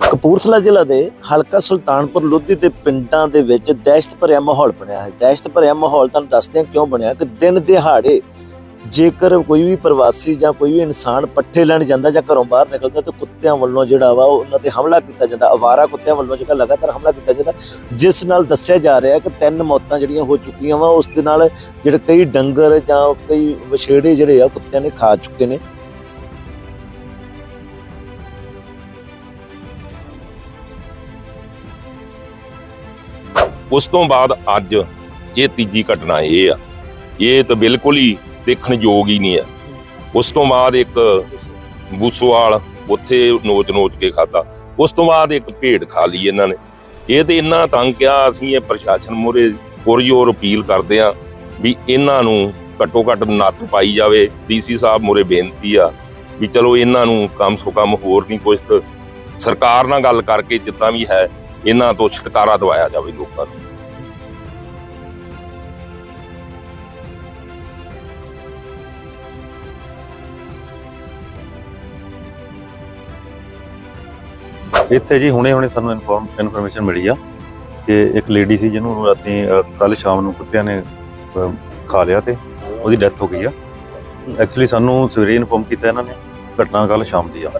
ਕਪੂਰਥਲਾ ਜ਼ਿਲ੍ਹਾ ਦੇ ਹਲਕਾ ਸੁਲਤਾਨਪੁਰ ਲੋਧੀ ਦੇ ਪਿੰਡਾਂ ਦੇ ਵਿੱਚ ਦਹਿਸ਼ਤ ਭਰਿਆ ਮਾਹੌਲ ਬਣਿਆ ਹੈ। ਦਹਿਸ਼ਤ ਭਰਿਆ ਮਾਹੌਲ ਤੁਹਾਨੂੰ ਦੱਸਦੇ ਹਾਂ ਕਿਉਂ ਬਣਿਆ ਕਿ ਦਿਨ ਦਿਹਾੜੇ ਜੇਕਰ ਕੋਈ ਵੀ ਪ੍ਰਵਾਸੀ ਜਾਂ ਕੋਈ ਵੀ ਇਨਸਾਨ ਪੱਠੇ ਲੈਣ ਜਾਂਦਾ ਜਾਂ ਘਰੋਂ ਬਾਹਰ ਨਿਕਲਦਾ ਤਾਂ ਕੁੱਤਿਆਂ ਵੱਲੋਂ ਜਿਹੜਾ ਵਾ ਉਹਨਾਂ ਤੇ ਹਮਲਾ ਕੀਤਾ ਜਾਂਦਾ। ਅਵਾਰਾ ਕੁੱਤਿਆਂ ਵੱਲੋਂ ਜਿਹੜਾ ਲਗਾਤਾਰ ਹਮਲਾ ਕੀਤਾ ਜਾਂਦਾ, ਜਿਸ ਨਾਲ ਦੱਸਿਆ ਜਾ ਰਿਹਾ ਕਿ ਤਿੰਨ ਮੌਤਾਂ ਜਿਹੜੀਆਂ ਹੋ ਚੁੱਕੀਆਂ ਵਾ, ਉਸ ਦੇ ਨਾਲ ਜਿਹੜੇ ਕਈ ਡੰਗਰ ਜਾਂ ਕਈ ਵਿਛੇੜੇ ਜਿਹੜੇ ਆ ਕੁੱਤਿਆਂ ਨੇ ਖਾ ਚੁੱਕੇ ਨੇ। ਉਸ ਤੋਂ ਬਾਅਦ ਅੱਜ ਇਹ ਤੀਜੀ ਘਟਨਾ ਇਹ ਆ। ਇਹ ਤਾਂ ਬਿਲਕੁਲ ਹੀ ਦੇਖਣ ਯੋਗ ਹੀ ਨਹੀਂ ਆ। ਉਸ ਤੋਂ ਬਾਅਦ ਇੱਕ ਬੂਸੋਵਾਲ ਉੱਥੇ ਨੋਚ ਨੋਚ ਕੇ ਖਾਦਾ ਉਸ ਤੋਂ ਬਾਅਦ ਇੱਕ ਭੇਡ ਖਾ ਲਈ ਇਹਨਾਂ ਨੇ। ਇਹ ਤੇ ਇੰਨਾ ਤੰਗ ਕਿਹਾ ਅਸੀਂ ਇਹ ਪ੍ਰਸ਼ਾਸਨ ਮੋਰੇ ਪੁਰਜੋਰ ਅਪੀਲ ਕਰਦੇ ਆ ਵੀ ਇਹਨਾਂ ਨੂੰ ਘੱਟੋ ਘੱਟ ਨੱਥ ਪਾਈ ਜਾਵੇ। ਡੀਸੀ ਸਾਹਿਬ ਮੋਰੇ ਬੇਨਤੀ ਆ ਵੀ ਚਲੋ ਇਹਨਾਂ ਨੂੰ ਕੰਮ ਸੋ ਕੰਮ ਹੋਰ ਨਹੀਂ ਕੁਛ ਸਰਕਾਰ ਨਾਲ ਗੱਲ ਕਰਕੇ ਜਿੱਦਾਂ ਵੀ ਹੈ, ਇਹਨਾਂ ਤੋਂ ਛੁਟਕਾਰਾ ਦਿਵਾਇਆ ਜਾਵੇ ਲੋਕਾਂ ਨੂੰ। ਇੱਥੇ ਜੀ ਹੁਣੇ ਹੁਣੇ ਸਾਨੂੰ ਇਨਫੋਰਮ ਇਨਫੋਰਮੇਸ਼ਨ ਮਿਲੀ ਆ ਕਿ ਇੱਕ ਲੇਡੀ ਸੀ ਜਿਹਨੂੰ ਰਾਤੀ ਕੱਲ ਸ਼ਾਮ ਨੂੰ ਕੁੱਤਿਆਂ ਨੇ ਅਹ, ਖਾ ਲਿਆ ਤੇ ਉਹਦੀ ਡੈਥ ਹੋ ਗਈ ਆ। ਐਕਚੁਅਲੀ ਸਾਨੂੰ ਸਵੇਰੇ ਇਨਫੋਰਮ ਕੀਤਾ ਇਹਨਾਂ ਨੇ ਘਟਨਾ ਕੱਲ ਸ਼ਾਮ ਦੀ ਆ।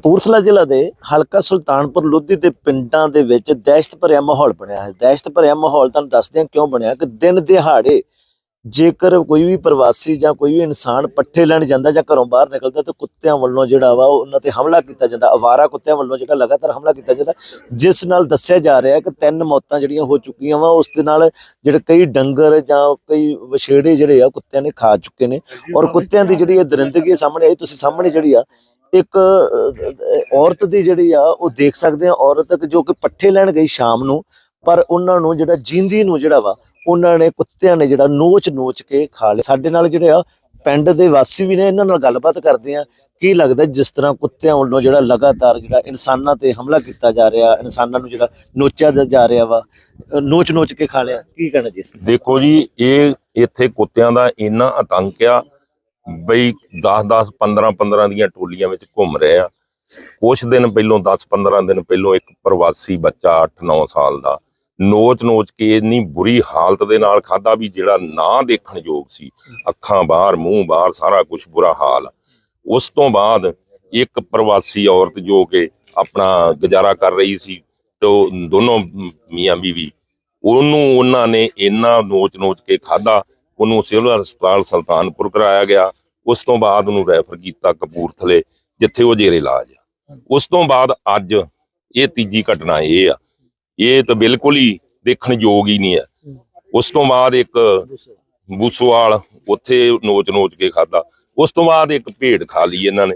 ਕਪੂਰਥਲਾ ਜ਼ਿਲ੍ਹਾ ਦੇ ਹਲਕਾ ਸੁਲਤਾਨਪੁਰ ਲੋਧੀ ਦੇ ਪਿੰਡਾਂ ਦੇ ਵਿੱਚ ਦਹਿਸ਼ਤ ਭਰਿਆ ਮਾਹੌਲ ਬਣਿਆ ਹੈ। ਦਹਿਸ਼ਤ ਭਰਿਆ ਮਾਹੌਲ ਤੁਹਾਨੂੰ ਦੱਸਦੇ ਹਾਂ ਕਿਉਂ ਬਣਿਆ? ਕਿ ਦਿਨ ਦਿਹਾੜੇ ਜੇਕਰ ਕੋਈ ਵੀ ਪ੍ਰਵਾਸੀ ਜਾਂ ਕੋਈ ਵੀ ਇਨਸਾਨ ਪੱਠੇ ਲੈਣ ਜਾਂਦਾ ਜਾਂ ਘਰੋਂ ਬਾਹਰ ਨਿਕਲਦਾ ਤਾਂ ਕੁੱਤਿਆਂ ਵੱਲੋਂ ਜਿਹੜਾ ਵਾ ਉਹ ਉਹਨਾਂ ਤੇ ਹਮਲਾ ਕੀਤਾ ਜਾਂਦਾ। ਅਵਾਰਾ ਕੁੱਤਿਆਂ ਵੱਲੋਂ ਜਿਹੜਾ ਲਗਾਤਾਰ ਹਮਲਾ ਕੀਤਾ ਜਾਂਦਾ ਜਿਸ ਨਾਲ ਦੱਸਿਆ ਜਾ ਰਿਹਾ ਕਿ ਤਿੰਨ ਮੌਤਾਂ ਜਿਹੜੀਆਂ ਹੋ ਚੁੱਕੀਆਂ ਵਾ ਉਸ ਦੇ ਨਾਲ ਜਿਹੜੇ ਕਈ ਡੰਗਰ ਜਾਂ ਕਈ ਵਛੇੜੇ ਜਿਹੜੇ ਆ ਕੁੱਤਿਆਂ ਨੇ ਖਾ ਚੁੱਕੇ ਨੇ। ਔਰ ਕੁੱਤਿਆਂ ਦੀ ਜਿਹੜੀ ਇਹ ਦਰਿੰਦਗੀ ਸਾਹਮਣੇ ਆਈ ਤੁਸੀਂ ਸਾਹਮਣੇ ਜਿਹੜੀ ਆ ਇੱਕ ਔਰਤ ਦੀ ਜਿਹੜੀ ਆ, ਉਹ ਦੇਖ ਸਕਦੇ ਆ, ਔਰਤ ਜੋ ਕਿ ਪੱਠੇ ਲੈਣ ਗਈ ਸ਼ਾਮ ਨੂੰ, ਪਰ ਉਹਨਾਂ ਨੂੰ ਜਿਹੜਾ ਜਿੰਦੀ ਨੂੰ ਜਿਹੜਾ ਵਾ, ਉਹਨਾਂ ਨੇ ਕੁੱਤਿਆਂ ਨੇ ਜਿਹੜਾ ਨੋਚ ਨੋਚ ਕੇ ਖਾ ਲਿਆ। ਸਾਡੇ ਨਾਲ ਜਿਹੜੇ ਆ, ਪਿੰਡ ਦੇ ਵਾਸੀ ਵੀ ਨੇ, ਇਹਨਾਂ ਨਾਲ ਗੱਲਬਾਤ ਕਰਦੇ ਆ, ਕੀ ਲੱਗਦਾ ਜਿਸ ਤਰ੍ਹਾਂ ਕੁੱਤਿਆਂ ਵੱਲੋਂ ਜਿਹੜਾ ਲਗਾਤਾਰ ਜਿਹੜਾ ਇਨਸਾਨਾਂ ਤੇ ਹਮਲਾ ਕੀਤਾ ਜਾ ਰਿਹਾ, ਇਨਸਾਨਾਂ ਨੂੰ ਜਿਹੜਾ ਨੋਚਿਆ ਜਾ ਰਿਹਾ ਵਾ ਨੋਚ ਨੋਚ ਕੇ ਖਾ ਲਿਆ, ਕੀ ਕਹਿਣਾ ਜੀ ਦੇਖੋ ਜੀ, ਇਹ ਇੱਥੇ ਕੁੱਤਿਆਂ ਦਾ ਇੰਨਾ ਆਤੰਕ ਆ ਬਈ 10 10 15 15 ਦੀਆਂ ਟੋਲੀਆਂ ਵਿੱਚ ਘੁੰਮ ਰਹੇ ਆ। ਕੁਛ ਦਿਨ ਪਹਿਲੋਂ 10 15 ਦਿਨ ਪਹਿਲੋਂ ਇੱਕ ਪ੍ਰਵਾਸੀ ਬੱਚਾ 8 9 ਸਾਲ ਦਾ ਨੋਚ ਨੋਚ ਕੇ ਇੰਨੀ ਬੁਰੀ ਹਾਲਤ ਦੇ ਨਾਲ ਖਾਦਾ ਵੀ ਜਿਹੜਾ ਨਾ ਦੇਖਣ ਯੋਗ ਸੀ। ਅੱਖਾਂ ਬਾਹਰ, ਮੂੰਹ ਬਾਹਰ, ਸਾਰਾ ਕੁਝ ਬੁਰਾ ਹਾਲ। ਉਸ ਤੋਂ ਬਾਅਦ ਇੱਕ ਪ੍ਰਵਾਸੀ ਔਰਤ ਜੋ ਕਿ ਆਪਣਾ ਗੁਜ਼ਾਰਾ ਕਰ ਰਹੀ ਸੀ ਤੇ ਉਹ ਦੋਨੋਂ ਮੀਆਂ ਬੀਵੀ, ਉਹਨੂੰ ਉਹਨਾਂ ਨੇ ਇੰਨਾ ਨੋਚ ਨੋਚ ਕੇ ਖਾਦਾ ਉਹਨੂੰ ਸਿਵਲ ਹਸਪਤਾਲ ਸੁਲਤਾਨਪੁਰ ਕਰਾਇਆ ਗਿਆ। ਉਸ ਤੋਂ ਬਾਅਦ ਉਹਨੂੰ ਰੈਫਰ ਕੀਤਾ ਕਪੂਰਥਲੇ, ਜਿੱਥੇ ਉਹ ਜੇਰੇ ਇਲਾਜ ਆ। ਉਸ ਤੋਂ ਬਾਅਦ ਅੱਜ ਇਹ ਤੀਜੀ ਘਟਨਾ ਇਹ ਆ। ਇਹ ਤਾਂ ਬਿਲਕੁਲ ਹੀ ਦੇਖਣ ਯੋਗ ਹੀ ਨਹੀਂ ਆ। ਉਸ ਤੋਂ ਬਾਅਦ ਇੱਕ ਬੂਸੋਵਾਲ, ਉੱਥੇ ਨੋਚ ਨੋਚ ਕੇ ਖਾਦਾ ਉਸ ਤੋਂ ਬਾਅਦ ਇੱਕ ਭੇਡ ਖਾ ਲਈ ਇਹਨਾਂ ਨੇ।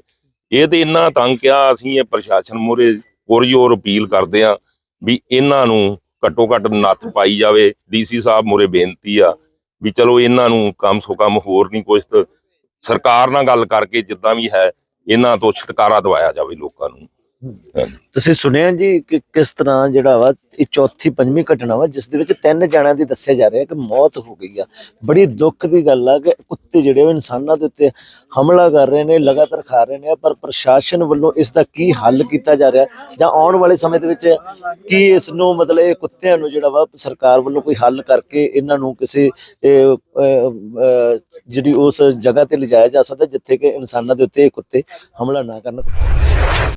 ਇਹ ਤੇ ਇੰਨਾ ਤੰਗ ਕਿਹਾ ਅਸੀਂ ਇਹ ਪ੍ਰਸ਼ਾਸਨ ਮੋਰੇ ਪੁਰਜੋਰ ਅਪੀਲ ਕਰਦੇ ਆ ਵੀ ਇਹਨਾਂ ਨੂੰ ਘੱਟੋ ਘੱਟ ਨੱਥ ਪਾਈ ਜਾਵੇ। ਡੀਸੀ ਸਾਹਿਬ ਮੋਰੇ ਬੇਨਤੀ ਆ ਵੀ ਚਲੋ ਇਹਨਾਂ ਨੂੰ ਕੰਮ ਸੋ ਕੰਮ ਹੋਰ ਨਹੀਂ ਕੁਛ ਸਰਕਾਰ ਨਾਲ ਗੱਲ ਕਰਕੇ ਜਿੱਦਾਂ ਵੀ ਹੈ, ਇਹਨਾਂ ਤੋਂ ਛੁਟਕਾਰਾ ਦਿਵਾਇਆ ਜਾਵੇ ਲੋਕਾਂ ਨੂੰ। ਤੁਸੀਂ ਸੁਣਿਆ ਜੀ ਕਿ ਕਿਸ ਤਰ੍ਹਾਂ ਜਿਹੜਾ ਵਾ, ਇਹ ਚੌਥੀ, ਪੰਜਵੀਂ ਘਟਨਾ ਵਾ, ਜਿਸ ਦੇ ਵਿੱਚ ਤਿੰਨ ਜਣਿਆਂ ਦੀ ਦੱਸਿਆ ਜਾ ਰਿਹਾ ਕਿ ਮੌਤ ਹੋ ਗਈ ਆ। ਬੜੀ ਦੁੱਖ ਦੀ ਗੱਲ ਆ ਕਿ ਕੁੱਤੇ ਜਿਹੜੇ ਉਹ ਇਨਸਾਨਾਂ ਦੇ ਉੱਤੇ ਹਮਲਾ ਕਰ ਰਹੇ ਨੇ, ਲਗਾਤਾਰ ਖਾ ਰਹੇ ਨੇ, ਪਰ ਪ੍ਰਸ਼ਾਸਨ ਵੱਲੋਂ ਇਸ ਦਾ ਕੀ ਹੱਲ ਕੀਤਾ ਜਾ ਰਿਹਾ? ਜਾਂ ਆਉਣ ਵਾਲੇ ਸਮੇਂ ਦੇ ਵਿੱਚ ਕੀ ਇਸ ਨੂੰ ਮਤਲਬ ਇਹ ਕੁੱਤਿਆਂ ਨੂੰ ਜਿਹੜਾ ਵਾ, ਸਰਕਾਰ ਵੱਲੋਂ ਕੋਈ ਹੱਲ ਕਰਕੇ ਇਹਨਾਂ ਨੂੰ ਕਿਸੇ ਜਿਹੜੀ ਉਸ ਜਗ੍ਹਾ ਤੇ ਲਿਜਾਇਆ ਜਾ ਸਕਦਾ, ਜਿੱਥੇ ਕਿ ਇਨਸਾਨਾਂ ਦੇ ਉੱਤੇ ਇਹ ਕੁੱਤੇ ਹਮਲਾ ਨਾ ਕਰਨ?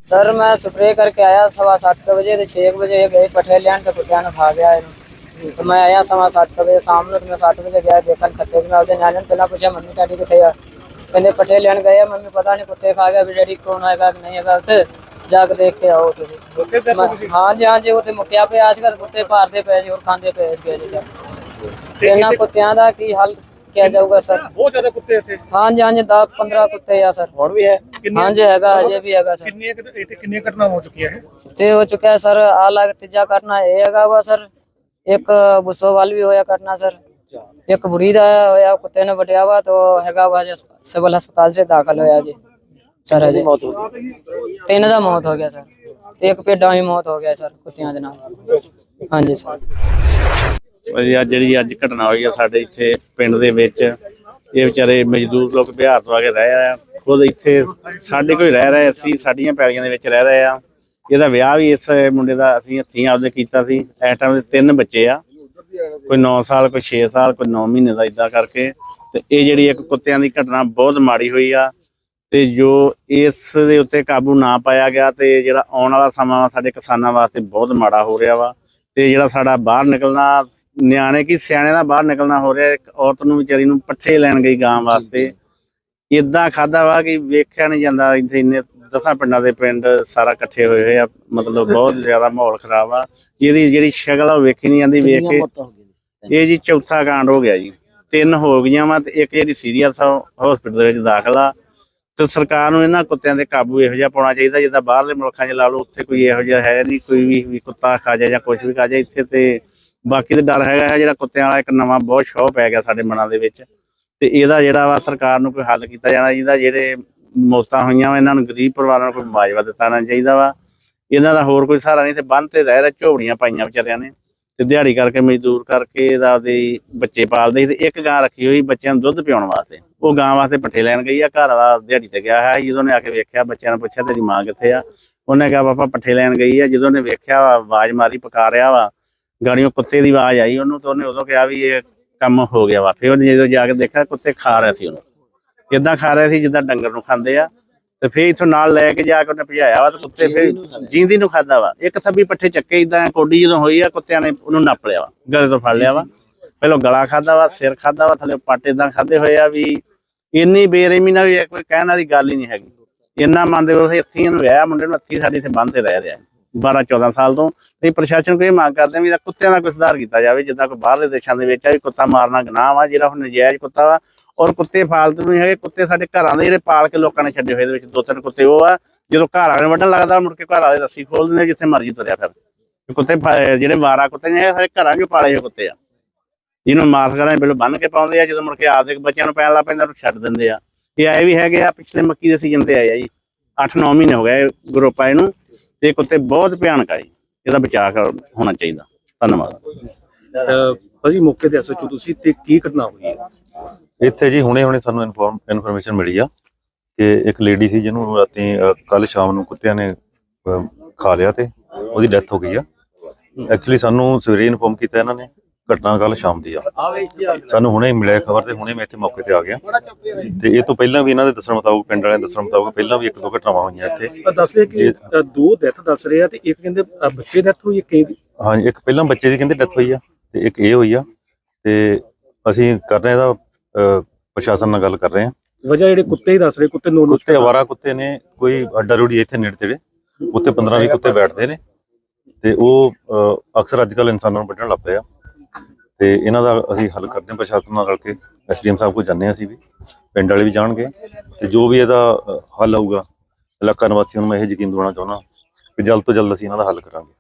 ਸਰ ਮੈਂ ਸਪਰੇਅ ਕਰਕੇ ਆਇਆ ਸਵਾ ਸੱਤ ਕੁ ਵਜੇ ਤੇ 6 ਵਜੇ ਗਏ ਪੱਠੇ ਲੈਣ ਤੇ ਕੁੱਤਿਆਂ ਨੂੰ ਖਾ ਗਿਆ ਇਹਨੂੰ। ਤੇ ਮੈਂ ਆਇਆ ਸਵਾ ਸੱਤ ਕੁ ਵਜੇ ਸ਼ਾਮ ਨੂੰ ਤੇ ਮੈਂ 7 ਵਜੇ ਗਿਆ ਦੇਖਣ ਖੱਤੇ ਮੈਂ ਉਹਦੇ ਨਿਆਣੇ ਨੂੰ ਪਹਿਲਾਂ ਪੁੱਛਿਆ ਮੰਮੀ ਡੈਡੀ ਕਿੱਥੇ ਆ? ਕਹਿੰਦੇ ਪੱਠੇ ਲੈਣ ਗਏ ਆ। ਮੰਮੀ ਪਤਾ ਨਹੀਂ ਕੁੱਤੇ ਖਾ ਗਿਆ ਵੀ ਡੈਡੀ ਕੌਣ ਆਏਗਾ ਕਿ ਨਹੀਂ ਹੈਗਾ ਉੱਥੇ। ਜਾ ਕੇ ਦੇਖ ਕੇ ਆਓ ਤੁਸੀਂ। ਹਾਂ ਜੀ ਹਾਂ ਜੀ ਉੱਥੇ ਮੁੱਕਿਆ ਪਿਆ ਸੀਗਾ ਤੇ ਕੁੱਤੇ ਭਾਰਦੇ ਪਏ ਸੀ ਹੋਰ ਖਾਂਦੇ ਪਏ ਸੀ ਜੀ ਸਰ ਤੇ ਇਹਨਾਂ ਕੁੱਤਿਆਂ ਦਾ ਕੀ ਹੱਲ ਕਿਹਾ ਜਾਊਗਾ ਸਰ। ਬਹੁਤ ਜ਼ਿਆਦਾ ਕੁੱਤੇ ਇੱਥੇ। ਹਾਂ ਜੀ ਹਾਂ ਜੀ 10 15 ਕੁੱਤੇ ਆ ਸਰ। ਹੁਣ ਵੀ ਹੈ? ਹਾਂ ਜੀ ਹੈਗਾ ਅਜੇ ਵੀ ਹੈਗਾ ਸਰ। ਕਿੰਨੀਆਂ ਕੁ- ਇੱਥੇ ਕਿੰਨੀਆਂ ਘਟਨਾਵਾਂ ਹੋ ਚੁੱਕੀਆਂ ਹੈ ਤੇ ਹੋ ਚੁੱਕਿਆ ਹੈ ਸਰ ਆ ਲੱਗ ਤੀਜਾ ਘਟਨਾ ਇਹ ਹੈਗਾ ਵਾ ਸਰ। ਇੱਕ ਬੁੱਸੋਵਾਲ ਵੀ ਹੋਇਆ ਘਟਨਾ ਸਰ। ਇੱਕ ਬੁਰੀ ਦਾ ਹੋਇਆ ਕੁੱਤੇ ਨੇ ਵਟਿਆ ਵਾ ਤਾਂ ਹੈਗਾ ਵਾ ਸਿਵਲ ਹਸਪਤਾਲ 'ਚ ਦਾਖਲ ਹੋਇਆ ਜੀ। ਸਰ ਅਜੇ ਮੌਤ ਹੋ ਗਈ? ਤਿੰਨ ਦਾ ਮੌਤ ਹੋ ਗਿਆ ਸਰ। ਤੇ ਇੱਕ ਭੇਡਾਂ ਵੀ ਮੌਤ ਹੋ ਗਿਆ ਸਰ ਕੁੱਤਿਆਂ ਦੇ ਨਾਲ। ਹਾਂਜੀ ਸਰ। ਇਹ ਜਿਹੜੀ ਅੱਜ ਘਟਨਾ ਹੋਈ ਆ ਸਾਡੇ ਇੱਥੇ ਪਿੰਡ ਦੇ ਵਿੱਚ, ਇਹ ਵਿਚਾਰੇ ਮਜ਼ਦੂਰ ਲੋਕ ਬਿਹਾਰ ਤੋਂ ਆ ਕੇ ਰਹਿ ਰਹੇ ਆ। ਖੁਦ ਇੱਥੇ ਸਾਡੇ ਕੋਈ ਰਹਿ ਰਹੇ ਅਸੀਂ ਸਾਡੀਆਂ ਪੈਲੀਆਂ ਦੇ ਵਿੱਚ ਰਹਿ ਰਹੇ ਆ। ਇਹਦਾ ਵਿਆਹ ਵੀ ਇਸ ਮੁੰਡੇ ਦਾ ਅਸੀਂ ਹੱਥੀਂ ਆਪਦੇ ਕੀਤਾ ਸੀ। ਇਸ ਟਾਈਮ ਦੇ ਤਿੰਨ ਬੱਚੇ ਆ, ਕੋਈ 9 ਸਾਲ, ਕੋਈ 6 ਸਾਲ, ਕੋਈ 9 ਮਹੀਨੇ ਦਾ ਇਦਾਂ ਕਰਕੇ। ਤੇ ਇਹ ਜਿਹੜੀ ਇੱਕ ਕੁੱਤਿਆਂ ਦੀ ਘਟਨਾ ਬਹੁਤ ਮਾੜੀ ਹੋਈ ਆ। ਤੇ ਜੋ ਇਸ ਦੇ ਉੱਤੇ ਕਾਬੂ ਨਾ ਪਾਇਆ ਗਿਆ ਤੇ ਜਿਹੜਾ ਆਉਣ ਵਾਲਾ ਸਮਾਂ ਵਾ ਸਾਡੇ ਕਿਸਾਨਾਂ ਵਾਸਤੇ ਬਹੁਤ ਮਾੜਾ ਹੋ ਰਿਹਾ ਵਾ। ਤੇ ਜਿਹੜਾ ਸਾਡਾ ਬਾਹਰ ਨਿਕਲਣਾ ਨਿਆਣੇ ਕੀ ਸਿਆਣੇ ਦਾ ਬਾਹਰ ਨਿਕਲਣਾ ਹੋ ਰਿਹਾ ਇੱਕ ਔਰਤ ਨੂੰ ਵਿਚਾਰੀ ਨੂੰ ਪੱਠੇ ਲੈਣ ਗਈ ਗਾਂ ਵਾਸਤੇ। ਇਦਾਂ ਖਾਦਾ ਵਾ ਕਿ ਵੇਖਿਆ ਨਹੀਂ ਜਾਂਦਾ ਇੱਥੇ ਇੰਨੇ ਦਸਾਂ ਪਿੰਡਾਂ ਦੇ ਪਿੰਡ ਸਾਰਾ ਇਕੱਠੇ ਹੋਏ ਹੋਏ ਆ ਮਤਲਬ ਬਹੁਤ ਜ਼ਿਆਦਾ ਮਾਹੌਲ ਖਰਾਬ ਆ। ਜਿਹਦੀ ਜਿਹੜੀ ਸ਼ਕਲ ਆ ਉਹ ਵੇਖੀ ਨਹੀਂ ਜਾਂਦੀ ਵੇਖ ਕੇ ਇਹ ਜੀ ਚੌਥਾ ਕਾਂਡ ਹੋ ਗਿਆ ਜੀ। ਤਿੰਨ ਹੋ ਗਈਆਂ ਵਾ ਤੇ ਇੱਕ ਜਿਹੜੀ ਸੀਰੀਅਸ ਹਸਪੀਟਲ ਦੇ ਵਿੱਚ ਦਾਖਲ ਆ। ਤੇ ਸਰਕਾਰ ਨੂੰ ਇਹਨਾਂ ਕੁੱਤਿਆਂ ਦੇ ਕਾਬੂ ਇਹੋ ਜਿਹਾ ਪਾਉਣਾ ਚਾਹੀਦਾ ਜਿੱਦਾਂ ਬਾਹਰਲੇ ਮੁਲਕਾਂ 'ਚ ਲਾ ਲਓ ਉੱਥੇ ਕੋਈ ਇਹੋ ਜਿਹਾ ਹੈ ਨਹੀਂ ਕੋਈ ਵੀ ਵੀ ਕੁੱਤਾ ਖਾ ਜਾਏ ਜਾਂ ਕੁਝ ਵੀ ਖਾ ਜਾਏ ਇੱਥੇ ਤੇ ਬਾਕੀ ਤੇ ਡਰ ਹੈਗਾ ਹੈ ਜਿਹੜਾ ਕੁੱਤਿਆਂ ਵਾਲਾ ਇੱਕ ਨਵਾਂ ਬਹੁਤ ਸ਼ੌਹ ਪੈ ਗਿਆ ਸਾਡੇ ਮਨਾਂ ਦੇ ਵਿੱਚ। ਤੇ ਇਹਦਾ ਜਿਹੜਾ ਵਾ ਸਰਕਾਰ ਨੂੰ ਕੋਈ ਹੱਲ ਕੀਤਾ ਜਾਣਾ ਚਾਹੀਦਾ ਜਿਹੜੇ ਮੌਤਾਂ ਹੋਈਆਂ ਵਾ ਇਹਨਾਂ ਨੂੰ ਗਰੀਬ ਪਰਿਵਾਰਾਂ ਨੂੰ ਕੋਈ ਮੁਆਵਜ਼ਾ ਦਿੱਤਾ ਜਾਣਾ ਚਾਹੀਦਾ ਵਾ। ਇਹਨਾਂ ਦਾ ਹੋਰ ਕੋਈ ਸਹਾਰਾ ਨਹੀਂ ਤੇ ਬੰਨ ਤੇ ਰਹਿ ਰਹੇ ਝੋਪੜੀਆਂ ਪਾਈਆਂ ਵਿਚਾਰਿਆਂ ਨੇ। ਤੇ ਦਿਹਾੜੀ ਕਰਕੇ ਮਜ਼ਦੂਰ ਕਰਕੇ ਇਹਦਾ ਦੇ ਬੱਚੇ ਪਾਲਦੇ ਸੀ ਤੇ ਇੱਕ ਗਾਂ ਰੱਖੀ ਹੋਈ ਬੱਚਿਆਂ ਨੂੰ ਦੁੱਧ ਪਿਆਉਣ ਵਾਸਤੇ। ਉਹ ਗਾਂ ਵਾਸਤੇ ਪੱਠੇ ਲੈਣ ਗਈ ਆ ਘਰ ਵਾਲਾ ਦਿਹਾੜੀ ਤੇ ਗਿਆ ਹੈ ਜਦੋਂ ਨੇ ਆ ਕੇ ਵੇਖਿਆ ਬੱਚਿਆਂ ਨੂੰ ਪੁੱਛਿਆ ਤੇਰੀ ਮਾਂ ਕਿੱਥੇ ਆ? ਉਹਨੇ ਕਿਹਾ ਪਾਪਾ ਪੱਠੇ ਲੈਣ ਗਈ ਆ। ਜਦੋਂ ਨੇ ਵੇਖਿਆ ਵਾ, ਆਵਾਜ਼ ਮਾਰੀ ਪਕਾ ਰਿਹਾ ਵਾ। ਗਾੜੀਆਂ ਕੁੱਤੇ ਦੀ ਆਵਾਜ਼ ਆਈ ਉਹਨੂੰ ਤਾਂ ਉਹਨੇ ਉਦੋਂ ਕਿਹਾ ਵੀ ਇਹ ਕੰਮ ਹੋ ਗਿਆ ਵਾ। ਫਿਰ ਉਹਨੇ ਜਦੋਂ ਜਾ ਕੇ ਦੇਖਿਆ ਕੁੱਤੇ ਖਾ ਰਿਹਾ ਸੀ ਉਹਨੂੰ। ਇਦਾਂ ਖਾ ਰਿਹਾ ਸੀ? ਜਿੱਦਾਂ ਡੰਗਰ ਨੂੰ ਖਾਂਦੇ ਆ। ਤੇ ਫਿਰ ਇਥੋਂ ਨਾਲ ਲੈ ਕੇ ਜਾ ਕੇ ਉਹਨੇ ਭਜਾਇਆ ਵਾ ਤੇ ਕੁੱਤੇ ਫਿਰ ਜਿੰਦੀ ਨੂੰ ਖਾਦਾ ਵਾ। ਇੱਕ ਥੱਬੀ ਪੱਠੇ ਚੱਕੇ ਇਦਾਂ ਕੋਡੀ ਜਦੋਂ ਹੋਈ ਆ ਕੁੱਤਿਆਂ ਨੇ ਉਹਨੂੰ ਨੱਪ ਲਿਆ ਵਾ। ਗਲੇ ਤੋਂ ਫੜ ਲਿਆ ਵਾ। ਪਹਿਲਾਂ ਗਲਾ ਖਾਦਾ ਵਾ ਸਿਰ ਖਾਦਾ ਵਾ ਥੱਲੇ ਪੱਟ ਇਦਾਂ ਖਾਦੇ ਹੋਏ ਆ ਵੀ ਇੰਨੀ ਬੇਰਹਿਮੀ ਨਾਲ ਵੀ ਕੋਈ ਕਹਿਣ ਵਾਲੀ ਗੱਲ ਹੀ ਨਹੀਂ ਹੈਗੀ। ਇੰਨਾ ਮੰਨਦੇ ਉਹ ਹੱਥੀਂ ਇਹਨੂੰ ਵਿਆਹ ਮੁੰਡੇ ਨੂੰ ਹੱਥੀਂ ਸਾਡੇ ਇੱਥੇ ਬੰਨ੍ਹ ਤੇ ਰਹਿ ਰਿਹਾ। 12 14 ਸਾਲ ਤੋਂ। ਤੇ ਪ੍ਰਸ਼ਾਸਨ ਕੋਈ ਮੰਗ ਕਰਦੇ ਆ ਵੀ ਇਹਦਾ ਕੁੱਤਿਆਂ ਦਾ ਕੋਈ ਸੁਧਾਰ ਕੀਤਾ ਜਾਵੇ, ਜਿੱਦਾਂ ਕੋਈ ਬਾਹਰਲੇ ਦੇਸ਼ਾਂ ਦੇ ਵਿੱਚ ਆ ਵੀ ਕੁੱਤਾ ਮਾਰਨਾ ਗੁਨਾਹ ਵਾ, ਜਿਹੜਾ ਹੁਣ ਨਜਾਇਜ਼ ਕੁੱਤਾ ਵਾ। ਔਰ ਕੁੱਤੇ ਫਾਲਤੂ ਨਹੀਂ ਹੈਗੇ, ਕੁੱਤੇ ਸਾਡੇ ਘਰਾਂ ਦੇ ਜਿਹੜੇ ਪਾਲ ਕੇ ਲੋਕਾਂ ਨੇ ਛੱਡੇ ਹੋਏ ਇਹਦੇ ਵਿੱਚ, ਦੋ ਤਿੰਨ ਕੁੱਤੇ ਉਹ ਆ, ਜਦੋਂ ਘਰ ਵਾਲੇ ਵੱਢਣ ਲੱਗਦਾ, ਮੁੜ ਕੇ ਘਰ ਵਾਲੇ ਰੱਸੀ ਖੋਲ ਦਿੰਦੇ ਜਿੱਥੇ ਮਰਜ਼ੀ ਤੁਰਿਆ ਫਿਰ। ਕੁੱਤੇ ਜਿਹੜੇ ਵਾਰਾ ਕੁੱਤੇ ਨੇ, ਇਹ ਸਾਰੇ ਘਰਾਂ 'ਚ ਪਾਲੇ ਹੋਏ ਕੁੱਤੇ ਆ। ਜਿਹਨੂੰ ਮਾਸ ਕਰਾਂ ਬਿਲ ਬੰਨ ਕੇ ਪਾਉਂਦੇ ਆ, ਜਦੋਂ ਮੁੜ ਕੇ ਆਪਦੇ ਬੱਚਿਆਂ ਨੂੰ ਪੈਣ ਲੱਗ ਪੈਂਦਾ, ਉਹਨੂੰ ਛੱਡ ਦਿੰਦੇ ਆ। ਇਹ ਆਏ ਵੀ ਹੈਗੇ ਆ, ਪਿਛਲੇ ਮੱਕੀ ਦੇ ਸੀਜ਼ਨ ਤੇ ਆਏ ਆ ਜੀ। 8-9 ਮਹੀਨੇ ਹੋ ਗਏ ਗਰੁੱਪ ਆਏ ਨੂੰ। ਤੇ ਕੁੱਤੇ ਬਹੁਤ ਭਿਆਨਕ ਆ ਜੀ। ਇਹਦਾ ਬਚਾਅ ਹੋਣਾ ਚਾਹੀਦਾ। ਧੰਨਵਾਦ। ਭਾਜੀ ਮੌਕੇ ਤੇ ਐਸਐਚਓ ਤੁਸੀਂ ਤੇ ਕੀ ਘਟਨਾ ਹੋਈ ਹੈ? ਇੱਥੇ ਜੀ ਹੁਣੇ ਹੁਣੇ ਸਾਨੂੰ ਇਨਫੋਰਮ ਇਨਫੋਰਮੇਸ਼ਨ ਮਿਲੀ ਆ ਕਿ ਇੱਕ ਲੇਡੀ ਸੀ ਜਿਹਨੂੰ ਰਾਤੀ ਕੱਲ ਸ਼ਾਮ ਨੂੰ ਕੁੱਤਿਆਂ ਨੇ ਖਾ ਲਿਆ ਤੇ ਉਹਦੀ ਡੈਥ ਹੋ ਗਈ ਆ। ਐਕਚੁਅਲੀ ਸਾਨੂੰ ਸਵੇਰੇ ਇਨਫੋਰਮ ਕੀਤਾ ਇਹਨਾਂ ਨੇ ਘਟਨਾ ਕੱਲ ਸ਼ਾਮ ਦੀ ਆ। ਸਾਨੂੰ ਹੁਣੇ ਮਿਲਿਆ ਖਬਰ ਤੇ ਹੁਣੇ ਮੈਂ ਇੱਥੇ ਮੌਕੇ ਤੇ ਆ ਗਿਆ। ਤੇ ਇਹ ਤੋਂ ਪਹਿਲਾਂ ਵੀ ਇਹਨਾਂ ਦੇ ਦੱਸਣ ਮੁਤਾਬਕ ਪਿੰਡ ਵਾਲਿਆਂ ਦੇ ਦੱਸਣ ਮੁਤਾਬਕ ਪਹਿਲਾਂ ਵੀ ਇੱਕ ਦੋ ਘਟਨਾਵਾਂ ਹੋਈਆਂ ਇੱਥੇ। ਤਾਂ ਦੱਸ ਰਹੇ ਕਿ ਜੀ। ਅ, ਦੋ ਡੈਥ ਦੱਸ ਰਹੇ ਆ ਤੇ ਇੱਕ ਕਹਿੰਦੇ ਅ, ਬੱਚੇ ਡੈਥ ਹੋਈ ਹੈ ਇੱਕ ਪਹਿਲਾਂ ਬੱਚੇ ਦੀ ਕਹਿੰਦੇ ਡੈਥ ਹੋਈ ਆ ਤੇ ਇੱਕ ਇਹ ਹੋਈ ਆ। ਤੇ ਅਸੀਂ ਕਰ ਰਹੇ ਅਹ, ਪ੍ਰਸ਼ਾਸਨ ਨਾਲ ਗੱਲ ਕਰ ਰਹੇ ਹਾਂ ਵਜ੍ਹਾ ਜਿਹੜੇ ਕੁੱਤੇ ਹੀ ਦੱਸ ਰਹੇ ਕੁੱਤੇ ਨੋ ਕੁੱਤੇ ਅਵਾਰਾ ਕੁੱਤੇ ਨੇ ਕੋਈ ਅੱਡਾ ਰੋੜੀ ਇੱਥੇ ਨੇੜੇ ਤੇੜੇ ਉੱਥੇ 15 20 ਕੁੱਤੇ ਬੈਠਦੇ ਨੇ। ਤੇ ਉਹ ਅਕਸਰ ਅੱਜ ਕੱਲ ਇਨਸਾਨਾਂ ਨੂੰ ਵੱਢਣ ਲੱਗ ਪਏ ਆ। ਤੇ ਇਹਨਾਂ ਦਾ ਅਸੀਂ ਹੱਲ ਕਰਦੇ ਹਾਂ ਪ੍ਰਸ਼ਾਸਨ ਨਾਲ ਰਲ ਕੇ। ਐਸਡੀਐਮ ਸਾਹਿਬ ਕੋਲ ਜਾਂਦੇ ਹਾਂ ਅਸੀਂ ਵੀ। ਪਿੰਡ ਵਾਲੇ ਵੀ ਜਾਣਗੇ। ਤੇ ਜੋ ਵੀ ਇਹਦਾ ਹੱਲ ਹੋਊਗਾ ਇਲਾਕਾ ਨਿਵਾਸੀਆਂ ਨੂੰ ਮੈਂ ਇਹ ਯਕੀਨ ਦਿਵਾਉਣਾ ਚਾਹੁੰਦਾ ਕਿ ਜਲਦ ਤੋਂ ਜਲਦ ਅਸੀਂ ਇਹਨਾਂ ਦਾ ਹੱਲ ਕਰਾਂਗੇ।